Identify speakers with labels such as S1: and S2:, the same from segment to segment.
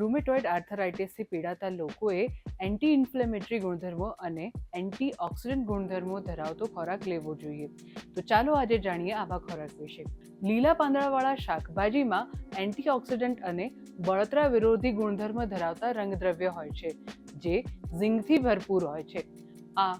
S1: Rheumatoid આર્થરાઇટિસથી પીડાતા લોકોએ anti inflammatory ગુણધર્મો અને એન્ટી ઓક્સિડન્ટ ગુણધર્મો ધરાવતો ખોરાક લેવો જોઈએ. તો ચાલો આજે જાણીએ આવા ખોરાક વિશે. લીલા પાંદડાવાળા શાકભાજીમાં એન્ટીઓક્સિડન્ટ અને બળતરા વિરોધી ગુણધર્મ ધરાવતા રંગદ્રવ્ય હોય છે, જે ઝીંગથી ભરપૂર હોય છે. આ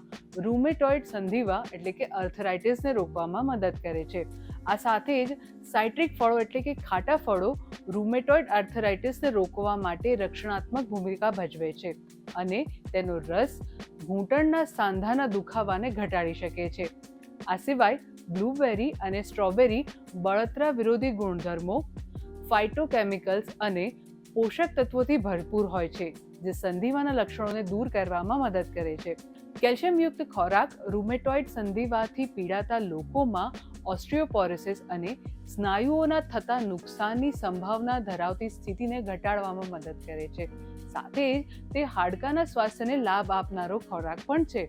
S1: રૂમેટોઇડ સંધિવા એટલે કે અર્થરાઇટિસને રોકવામાં મદદ કરે છે. આ સાથે જ સાઇટ્રિક ફળો એટલે કે ખાટા ફળો રૂમેટોઇડ આર્થરાઇટિસને રોકવા માટે રક્ષણાત્મક ભૂમિકા ભજવે છે અને તેનો રસ ઘૂંટણના સાંધાના દુખાવાને ઘટાડી શકે છે. આ સિવાય બ્લૂબેરી અને સ્ટ્રોબેરી બળતરા વિરોધી ગુણધર્મો ફાઇટોકેમિકલ્સ અને પોષક તત્વોથી ભરપૂર હોય છે, જે સંધિવાના લક્ષણોને દૂર કરવામાં મદદ કરે છે. કેલ્શિયમયુક્ત ખોરાક રૂમેટોઇડ સંધિવાથી પીડાતા લોકોમાં ઓસ્ટ્રિયોપોરોસિસ અને સ્નાયુઓના થતા નુકસાનની સંભાવના ધરાવતી સ્થિતિને ઘટાડવામાં મદદ કરે છે. સાથે જ તે હાડકાના સ્વાસ્થ્યને લાભ આપનારો ખોરાક પણ છે.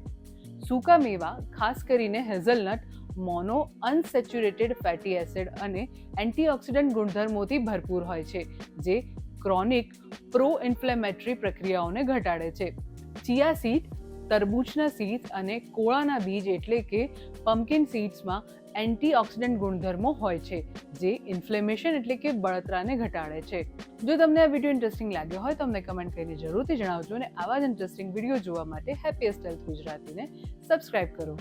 S1: સૂકા મેવા, ખાસ કરીને hazelnut, mono unsaturated fatty acid અને એન્ટીઓક્સિડન્ટ ગુણધર્મોથી ભરપૂર હોય છે, જે ક્રોનિક પ્રો ઇન્ફ્લેમેટરી પ્રક્રિયાઓને ઘટાડે છે. ચિયા સીડ, તરબૂચના સીડ્સ અને કોળાના બીજ એટલે કે પમ્પકિન સીડ્સમાં એન્ટીઓક્સિડન્ટ ગુણધર્મો હોય છે, જે ઇન્ફ્લેમેશન એટલે કે બળતરાને ઘટાડે છે. જો તમને આ વીડિયો ઇન્ટરેસ્ટિંગ લાગ્યો હોય તો અમને કમેન્ટ કરીને જરૂરથી જણાવજો અને આવા જ ઇન્ટરેસ્ટિંગ વીડિયો જોવા માટે હેપીએસ્ટ હેલ્થ ગુજરાતીને સબસ્ક્રાઇબ કરો.